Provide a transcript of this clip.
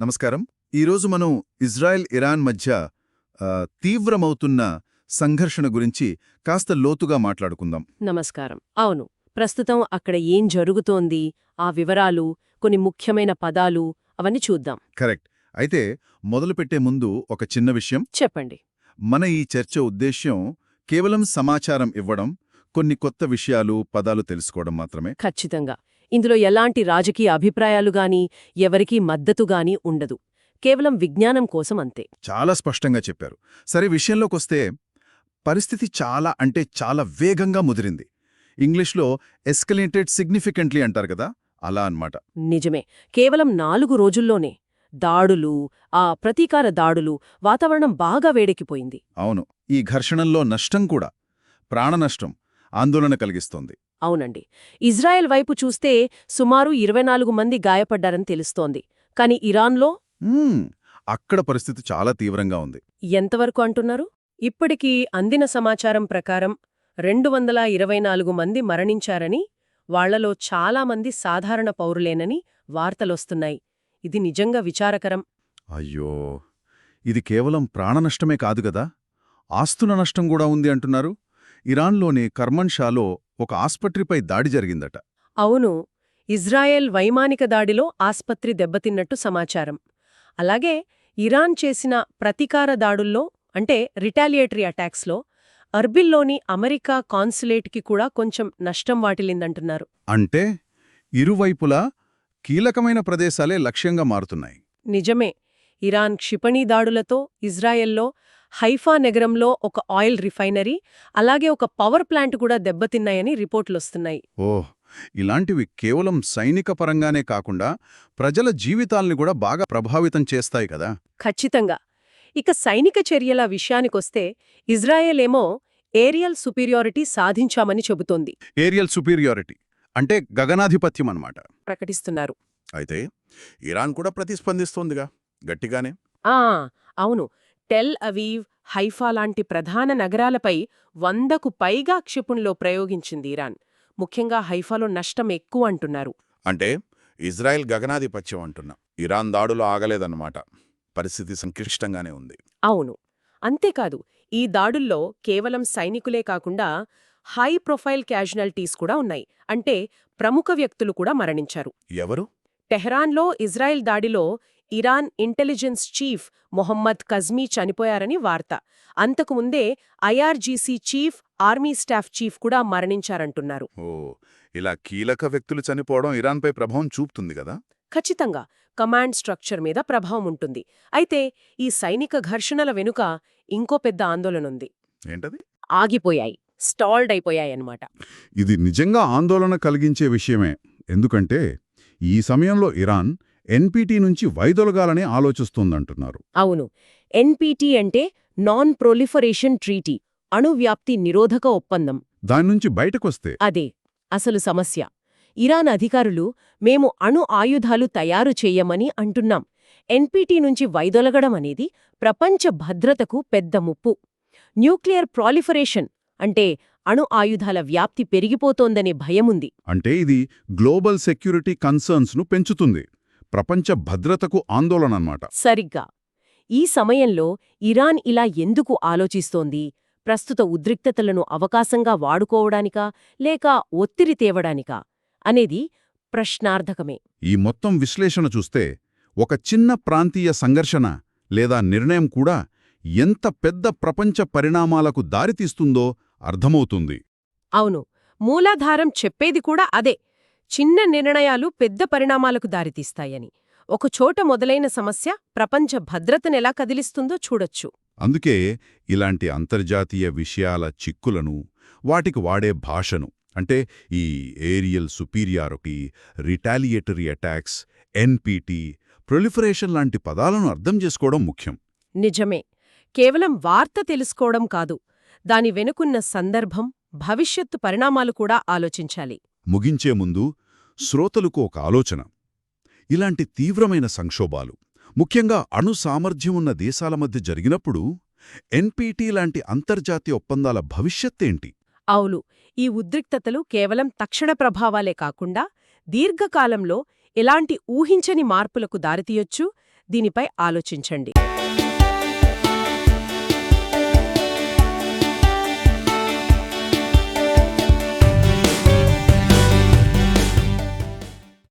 నమస్కారం. ఈరోజు మనం ఇజ్రాయెల్ ఇరాన్ మధ్య తీవ్రమవుతున్న సంఘర్షణ గురించి కాస్త లోతుగా మాట్లాడుకుందాం. నమస్కారం. అవును ప్రస్తుతం అక్కడ ఏం జరుగుతోంది ఆ వివరాలు కొన్ని ముఖ్యమైన పదాలు అవన్నీ చూద్దాం. కరెక్ట్. అయితే మొదలుపెట్టే ముందు ఒక చిన్న విషయం. చెప్పండి. మన ఈ చర్చ ఉద్దేశ్యం కేవలం సమాచారం ఇవ్వడం కొన్ని కొత్త విషయాలు పదాలు తెలుసుకోవడం మాత్రమే. ఖచ్చితంగా. ఇందులో ఎలాంటి రాజకీయ అభిప్రాయాలు గాని ఎవరికీ మద్దతు గాని ఉండదు. కేవలం విజ్ఞానం కోసం అంతే. చాలా స్పష్టంగా చెప్పారు. సరే విషయంలోకొస్తే పరిస్థితి చాలా అంటే చాలా వేగంగా ముదిరింది. ఇంగ్లీష్లో ఎస్కలేటెడ్ సిగ్నిఫికెంట్లీ అంటారు కదా అలా అన్నమాట. నిజమే. కేవలం నాలుగు రోజుల్లోనే దాడులు ఆ ప్రతీకార దాడులు వాతావరణం బాగా వేడెక్కిపోయింది. అవును. ఈ ఘర్షణల్లో నష్టం కూడా ప్రాణనష్టం ఆందోళన కలిగిస్తోంది. అవునండి. ఇజ్రాయెల్ వైపు చూస్తే సుమారు ఇరవై నాలుగు మంది గాయపడ్డారని తెలుస్తోంది. కాని ఇరాన్లో? అక్కడ పరిస్థితి చాలా తీవ్రంగా ఉంది. ఎంతవరకు అంటున్నారు? ఇప్పటికీ అందిన సమాచారం ప్రకారం రెండు వందల ఇరవై నాలుగు మంది మరణించారని వాళ్ళలో చాలామంది సాధారణ పౌరులేనని వార్తలొస్తున్నాయి. ఇది నిజంగా విచారకరం. అయ్యో! ఇది కేవలం ప్రాణనష్టమే కాదు గదా? ఆస్తుల నష్టం కూడా ఉంది అంటున్నారు. ఇరాన్లోని కర్మన్ షాలో ఒక ఆస్పత్రిపై దాడి జరిగిందట. అవును ఇజ్రాయెల్ వైమానిక దాడిలో ఆస్పత్రి దెబ్బతిన్నట్టు సమాచారం. అలాగే ఇరాన్ చేసిన ప్రతీకార దాడుల్లో అంటే రిటాలియేటరీ అటాక్స్లో అర్బిల్లోని అమెరికా కాన్సులేట్కి కూడా కొంచెం నష్టం వాటిల్లిందంటున్నారు. అంటే ఇరువైపులా కీలకమైన ప్రదేశాలే లక్ష్యంగా మారుతున్నాయి. నిజమే ఇరాన్ క్షిపణి దాడులతో ఇజ్రాయెల్లో హైఫా నగరంలో ఒక ఆయిల్ రిఫైనరీ అలాగే ఒక పవర్ ప్లాంట్ కూడా దెబ్బతిన్నాయని రిపోర్టులొస్తున్నాయి. ఓహ్! ఇలాంటివి కేవలం సైనిక పరంగానే కాకుండా ప్రజల జీవితాల్ని కూడా బాగా ప్రభావితం చేస్తాయి కదా! ఖచ్చితంగా. ఇక సైనిక చర్యల విషయానికొస్తే ఇజ్రాయెల్ ఏమో ఏరియల్ సుపీరియారిటీ సాధించామని చెబుతోంది. ఏరియల్ సుపీరియారిటీ అంటే గగనాధిపత్యం అన్నమాట. ప్రకటిస్తున్నారు. అయితే ఇరాన్ కూడా ప్రతిస్పందిస్తోందిగా గట్టిగానే? ఆ! అవును. టెల్ అవీవ్ హైఫా లాంటి ప్రధాన నగరాలపై వందకు పైగా క్షిపణులో ప్రయోగించింది ఇరాన్. ముఖ్యంగా హైఫాలో నష్టం ఎక్కువ అంటున్నారు. అంటే ఇజ్రాయెల్ గగనాధిపత్యం అంటున్నా. ఇరాన్ దాడులు ఆగలేదన్నమాట. పరిస్థితి సంక్లిష్టంగానే ఉంది. అవును. అంతేకాదు ఈ దాడుల్లో కేవలం సైనికులే కాకుండా హై ప్రొఫైల్ క్యాజువాలిటీస్ కూడా ఉన్నాయి. అంటే ప్రముఖ వ్యక్తులు కూడా మరణించారు. ఎవరు? టెహ్రాన్లో ఇజ్రాయెల్ దాడిలో Iran intelligence chief Mohammad Kazmi చనిపోయారని వార్త. అంతకుముందే IRGC chief army staff chief కూడా మరణించారంటున్నారు. ఓ ఇలా కీలక వ్యక్తులు చనిపోవడం ఇరాన్పై ప్రభావం చూపుతుంది కదా? ఖచ్చితంగా. కమాండ్ స్ట్రక్చర్ మీద ప్రభావం ఉంటుంది. అయితే ఈ సైనిక ఘర్షణల వెనుక ఇంకో పెద్ద ఆందోళనుంది ఏంటది? ఆగిపోయాయి. స్టాల్డ్ అయిపోయాయన్నమాట ఇది నిజంగా ఆందోళన కలిగించే విషయమే. ఎందుకంటే ఈ సమయంలో ఇరాన్ ఎన్పీటీ నుంచి వైదొలగాలని ఆలోచిస్తోందంటున్నారు. అవును. ఎన్పీటీ అంటే నాన్ ప్రొలిఫరేషన్ ట్రీటీ అణువ్యాప్తి నిరోధక ఒప్పందం. దాని నుంచి బయటకొస్తే? అదే అసలు సమస్య. ఇరాన్ అధికారులు మేము అణు ఆయుధాలు తయారు చెయ్యమని అంటున్నాం. ఎన్పీటీ నుంచి వైదొలగడం అనేది ప్రపంచ భద్రతకు పెద్ద ముప్పు. న్యూక్లియర్ ప్రాలిఫరేషన్ అంటే అణు ఆయుధాల వ్యాప్తి పెరిగిపోతోందనే భయముంది. అంటే ఇది గ్లోబల్ సెక్యూరిటీ కన్సర్న్స్ను పెంచుతుంది. ప్రపంచ భద్రతకు ఆందోళన అన్నమాట సరిగ్గా. ఈ సమయంలో ఇరాన్ ఇలా ఎందుకు ఆలోచిస్తోంది? ప్రస్తుత ఉద్రిక్తతలను అవకాశంగా వాడుకోవడానికా లేక ఒత్తిడి తేవడానికా అనేది ప్రశ్నార్థకమే. ఈ మొత్తం విశ్లేషణ చూస్తే ఒక చిన్న ప్రాంతీయ సంఘర్షణ లేదా నిర్ణయం కూడా ఎంత పెద్ద ప్రపంచ పరిణామాలకు దారితీస్తుందో అర్థమవుతుంది. అవును. మూలాధారం చెప్పేది కూడా అదే. చిన్న నిర్ణయాలు పెద్ద పరిణామాలకు దారితీస్తాయని. ఒకచోట మొదలైన సమస్య ప్రపంచ భద్రతనెలా కదిలిస్తుందో చూడొచ్చు. అందుకే ఇలాంటి అంతర్జాతీయ విషయాల చిక్కులను వాటికి వాడే భాషను అంటే ఈ aerial superiority retaliatory attacks NPT proliferation లాంటి పదాలను అర్థం చేసుకోవడం ముఖ్యం. నిజమే. కేవలం వార్త తెలుసుకోవడం కాదు దాని వెనుకున్న సందర్భం భవిష్యత్తు పరిణామాలు కూడా ఆలోచించాలి. ముగించే ముందు శ్రోతలకు ఒక ఆలోచన. ఇలాంటి తీవ్రమైన సంక్షోభాలు ముఖ్యంగా అణు సామర్థ్యం ఉన్న దేశాల మధ్య జరిగినప్పుడు ఎన్పీటీ లాంటి అంతర్జాతీయ ఒప్పందాల భవిష్యత్తేంటి అవును ఈ ఉద్రిక్తతలు కేవలం తక్షణ ప్రభావాలే కాకుండా దీర్ఘకాలంలో ఎలాంటి ఊహించని మార్పులకు దారితీయొచ్చు? దీనిపై ఆలోచించండి.